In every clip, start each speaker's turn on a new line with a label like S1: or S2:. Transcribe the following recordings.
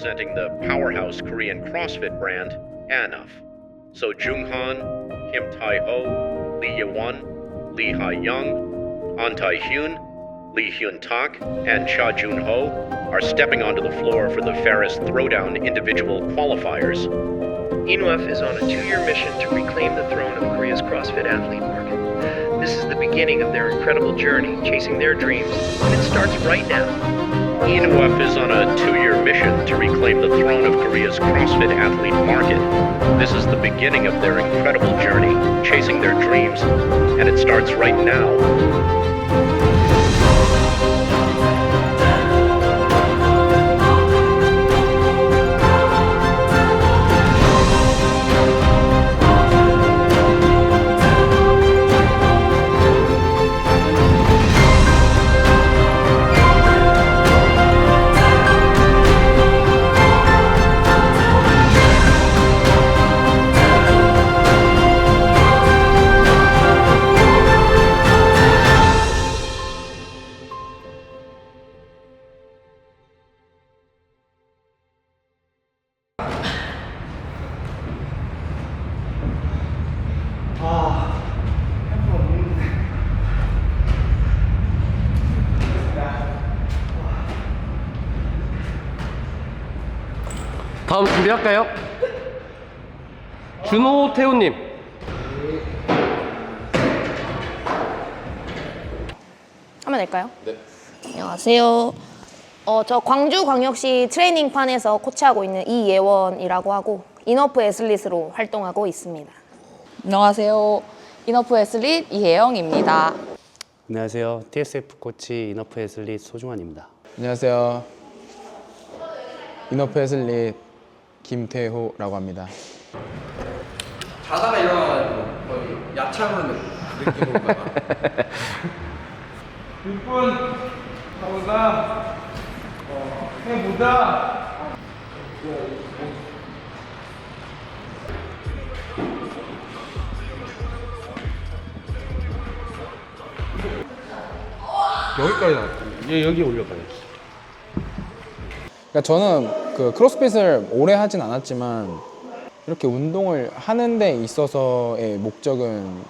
S1: representing the powerhouse Korean CrossFit brand, ANF. So Jung Han, Kim Tai Ho, Lee Ye-won, Lee Ha-young, An Tae-hyun, Lee Hyun-tak, and Cha Jun-ho are stepping onto the floor for the Ferris Throwdown individual qualifiers.
S2: INWF is on a two-year mission to reclaim the throne of Korea's CrossFit athlete market. This is the beginning of their incredible journey, chasing their dreams, and it starts right now.
S1: ENUF is on a mission to reclaim the throne of Korea's CrossFit athlete market. This is the beginning of their incredible journey, chasing their dreams, and it starts right now.
S3: 다음 준비할까요? 준호 태우님
S4: 하면 될까요? 네. 안녕하세요. 어, 저 광주광역시 트레이닝판에서 코치하고 있는 이예원이라고 하고 인어프 애슬릿으로 활동하고 있습니다.
S5: 안녕하세요. 이너프 애슬릿 이혜영입니다.
S6: 안녕하세요. TSF 코치 이너프 애슬릿 소중환입니다.
S7: 안녕하세요. 이너프 애슬릿 김태호라고 합니다.
S8: 자다가 일어나가지고 거의 야창하는 느낌으로 가
S9: 6분 가보자 어, 해보자
S7: 여기까지 나왔죠. 여기 올려봐요. 그러니까 저는 그 크로스핏을 오래 하진 않았지만 이렇게 운동을 하는 데 있어서의 목적은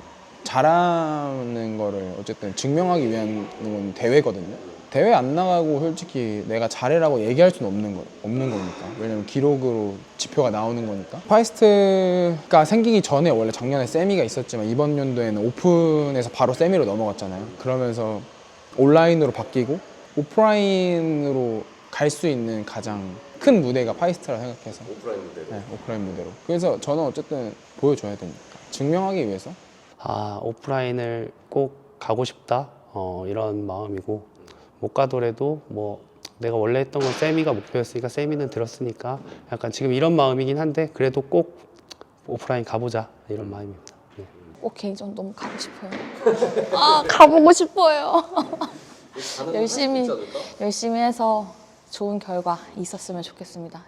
S7: 잘하는 거를 어쨌든 증명하기 위한 건 대회거든요. 대회 안 나가고 솔직히 내가 잘해라고 얘기할 수는 없는 거 없는 거니까. 왜냐면 기록으로 지표가 나오는 거니까. 파이스트가 생기기 전에 원래 작년에 세미가 있었지만 이번 연도에는 오픈에서 바로 세미로 넘어갔잖아요. 그러면서 온라인으로 바뀌고 오프라인으로 갈 수 있는 가장 큰 무대가 파이스트라 생각해서 오프라인 무대로. 네, 오프라인 무대로. 그래서 저는 어쨌든 보여줘야 되니까 증명하기 위해서
S6: 아 오프라인을 꼭 가고 싶다 어, 이런 마음이고 못 가더라도 뭐 내가 원래 했던 건 세미가 목표였으니까 세미는 들었으니까 약간 지금 이런 마음이긴 한데 그래도 꼭 오프라인 가보자 이런 마음입니다. 네.
S5: 꼭 개인적으로 너무 가고 싶어요. 아, 가보고 싶어요. 열심히, 열심히 해서 좋은 결과 있었으면 좋겠습니다.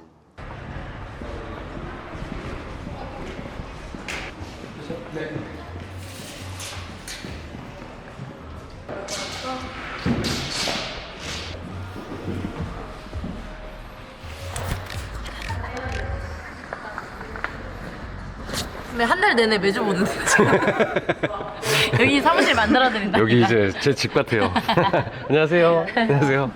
S10: 근데 한달 내내 매주 보는데 여기 사무실 만들어 드린다.
S3: 여기 이제 제 집 같아요. 안녕하세요. 안녕하세요.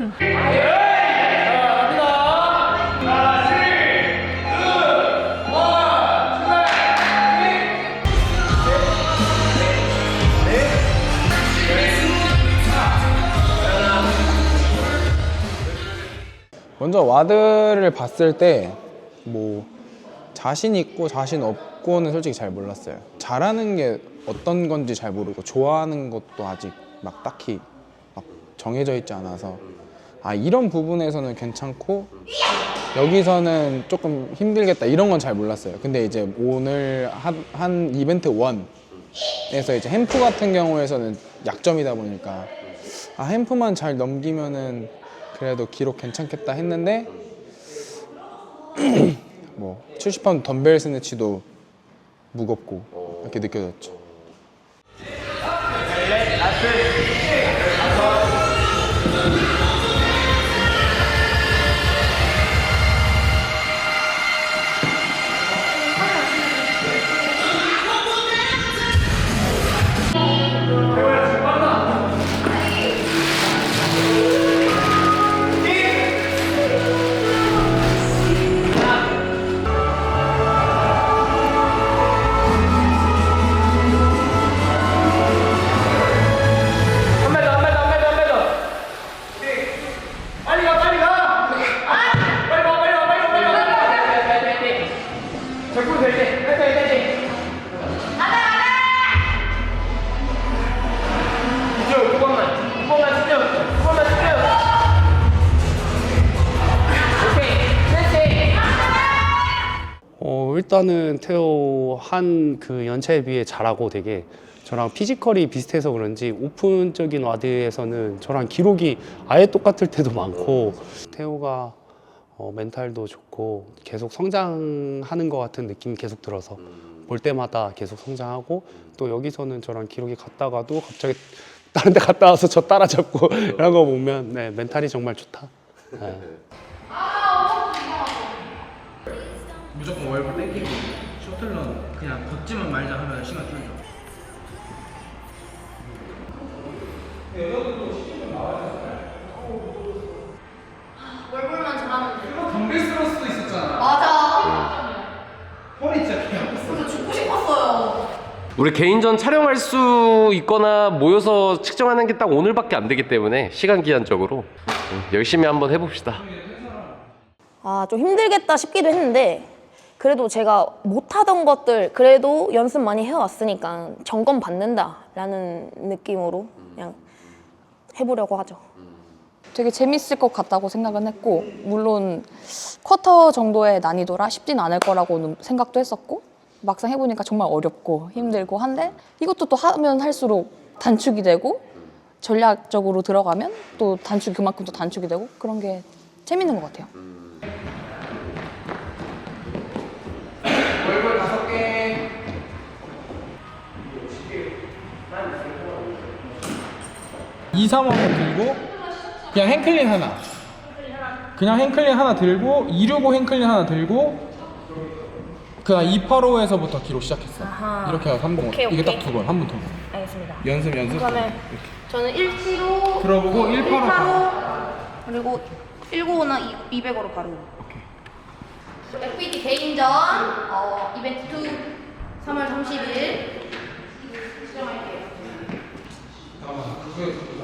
S7: 먼저 와드를 봤을 때 뭐 자신 있고 자신 없고는 솔직히 잘 몰랐어요. 잘하는 게 어떤 건지 잘 모르고 좋아하는 것도 아직 막 딱히 막 정해져 있지 않아서 아 이런 부분에서는 괜찮고 여기서는 조금 힘들겠다 이런 건 잘 몰랐어요. 근데 이제 오늘 한, 한 이벤트 1에서 이제 햄프 같은 경우에서는 약점이다 보니까 아 햄프만 잘 넘기면은 그래도 기록 괜찮겠다 했는데 뭐 70파운드 덤벨 스네치도 무겁고 이렇게 느껴졌죠.
S6: 일단은 테오 한그 연차에 비해 잘하고 되게 저랑 피지컬이 비슷해서 그런지 오픈적인 와드에서는 저랑 기록이 아예 똑같을 때도 많고 테오가 어, 멘탈도 좋고 계속 성장하는 것 같은 느낌이 계속 들어서 볼 때마다 계속 성장하고 또 여기서는 저랑 기록이 같다가도 갑자기 다른 데 갔다 와서 저 따라잡고 이런 거 보면 네, 멘탈이 정말 좋다. 네.
S9: 무조건 월급
S4: 월볼만 잘하면 돼.
S9: 덤벨 스러스도 있었잖아.
S4: 맞아.
S9: 허리 진짜 개 아팠어.
S4: 그래서 죽고 싶었어요.
S3: 우리 개인전 촬영할 수 있거나 모여서 측정하는 게 딱 오늘밖에 안 되기 때문에 시간 기한적으로 음, 열심히 한번 해봅시다.
S4: 아, 좀 힘들겠다 싶기도 했는데 그래도 제가 못하던 것들 그래도 연습 많이 해왔으니까 점검 받는다라는 느낌으로 그냥 해보려고 하죠.
S5: 되게 재밌을 것 같다고 생각은 했고 물론 쿼터 정도의 난이도라 쉽진 않을 거라고 생각도 했었고 막상 해보니까 정말 어렵고 힘들고 한데 이것도 또 하면 할수록 단축이 되고 전략적으로 들어가면 또 단축 그만큼 또 단축이 되고 그런 게 재밌는 것 같아요.
S9: 2, 3, 5 들고 그냥 행클린 하나 그냥 행클린 하나 들고 2, 6, 5 행클린 하나 들고 그냥 2, 8, 5에서부터 기로 시작했어 아하. 이렇게 해서 3번
S4: 오케이,
S9: 이게
S4: 오케이.
S9: 딱 두 번 한 번 더.
S4: 알겠습니다.
S9: 연습 연습
S4: 그러면 저는 1kg
S9: 들어보고 1, 8, 5
S4: 그리고 195나 200으로 바로 오케이. FPT 개인전 어, 이벤트 2 3월 30일 수정할게요.
S11: 잠깐만.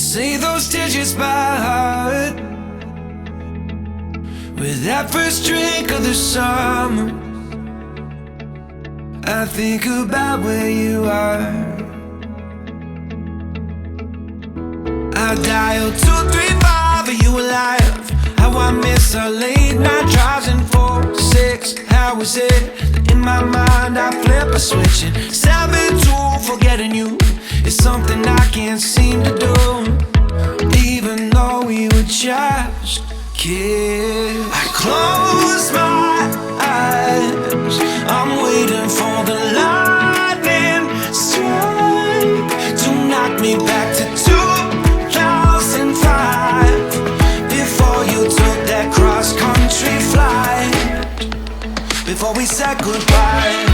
S11: Say those digits by heart. With that first drink of the summer, I think about where you are. I dial two three five, are you alive? How I miss our late night drives and four six. How is it in my mind I flip a switch and seven forgetting you is something I can't seem to do. Even though we were just kids, I close my eyes. I'm waiting for Before we said goodbye.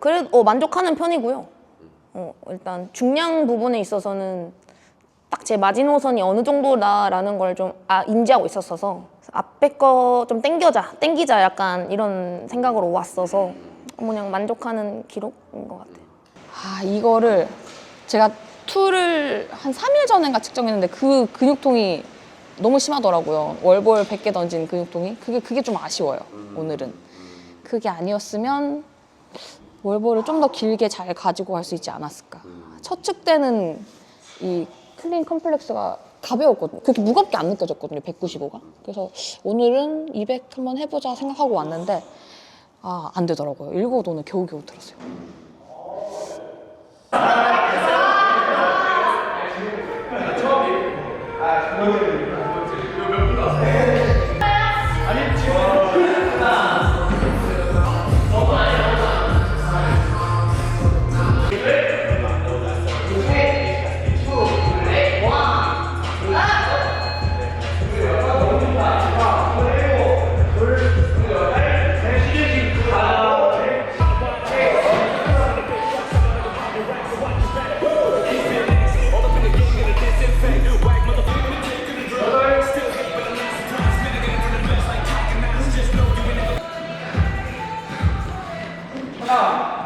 S4: 그래도 어, 만족하는 편이고요. 어, 일단 중량 부분에 있어서는 딱 제 마지노선이 어느 정도다라는 걸 좀 아, 인지하고 있었어서 앞에 거 좀 땡겨자, 땡기자 약간 이런 생각으로 왔어서 그냥 만족하는 기록인 것 같아요.
S5: 아 이거를 제가 툴을 한 3일 전인가 측정했는데 그 근육통이 너무 심하더라고요. 월볼 100개 던진 근육통이 그게 그게 좀 아쉬워요. 오늘은 그게 아니었으면 월볼을 좀 더 길게 잘 가지고 갈 수 있지 않았을까. 첫 측 때는 이 클린 컴플렉스가 가벼웠거든요. 그렇게 무겁게 안 느껴졌거든요. 195가. 그래서 오늘은 200 한번 해보자 생각하고 왔는데 아 안 되더라고요. 일곱 오늘 겨우겨우 들었어요.
S3: 하나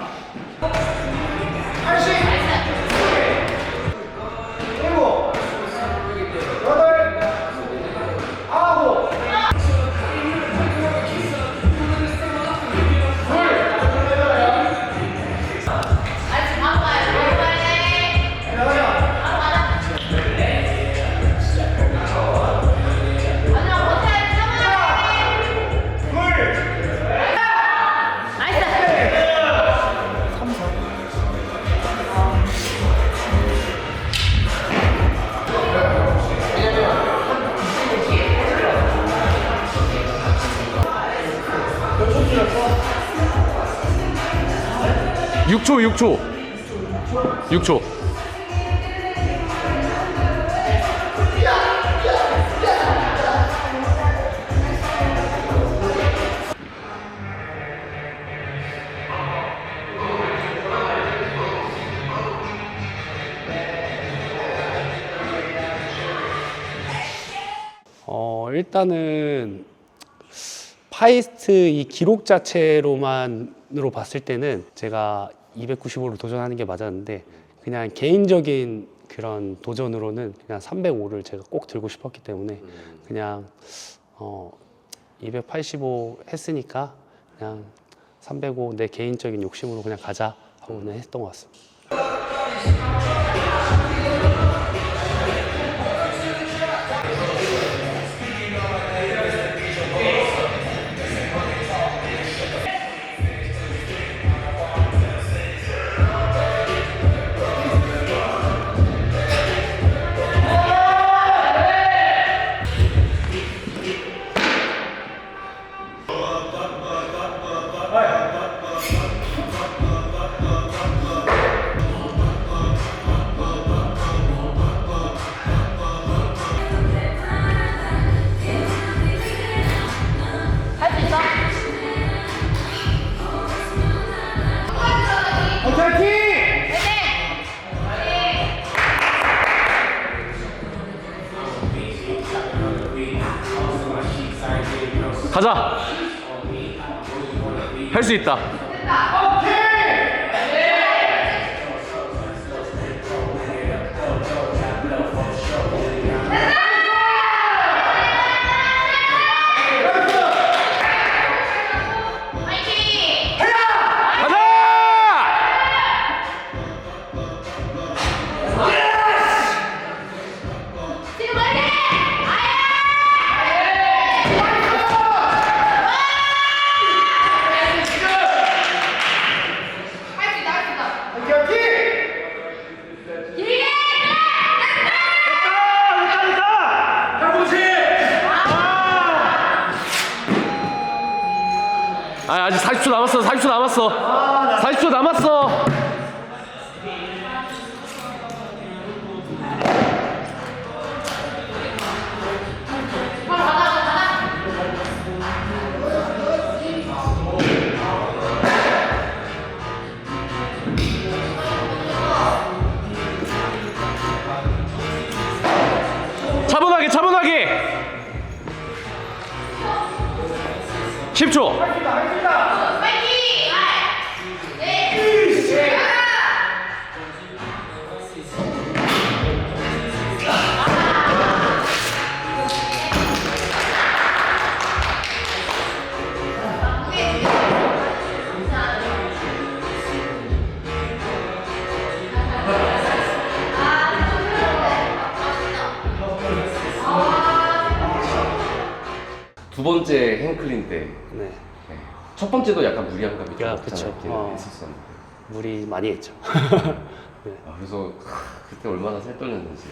S3: 육초육초육초.
S6: 어, 일단은 파이스트 이 기록 자체로만으로 봤을 때는 제가 295로 도전하는 게 맞았는데 그냥 개인적인 그런 도전으로는 그냥 305를 제가 꼭 들고 싶었기 때문에 그냥 어, 285 했으니까 그냥 305 내 개인적인 욕심으로 그냥 가자 하고 그냥 했던 것 같습니다.
S3: 가자. 할 수 있다 남았어. 40초 남았어. 차분하게 10초 번째 행클린 때.
S6: 네.
S3: 네. 첫 번째도 약간 무리한 감이 좀
S6: 야,
S3: 없잖아요.
S6: 그쵸.
S3: 있긴
S6: 어.
S3: 했었었는데.
S6: 무리 많이 했죠.
S3: 아, 그래서 그때 얼마나 살 떨렸는지.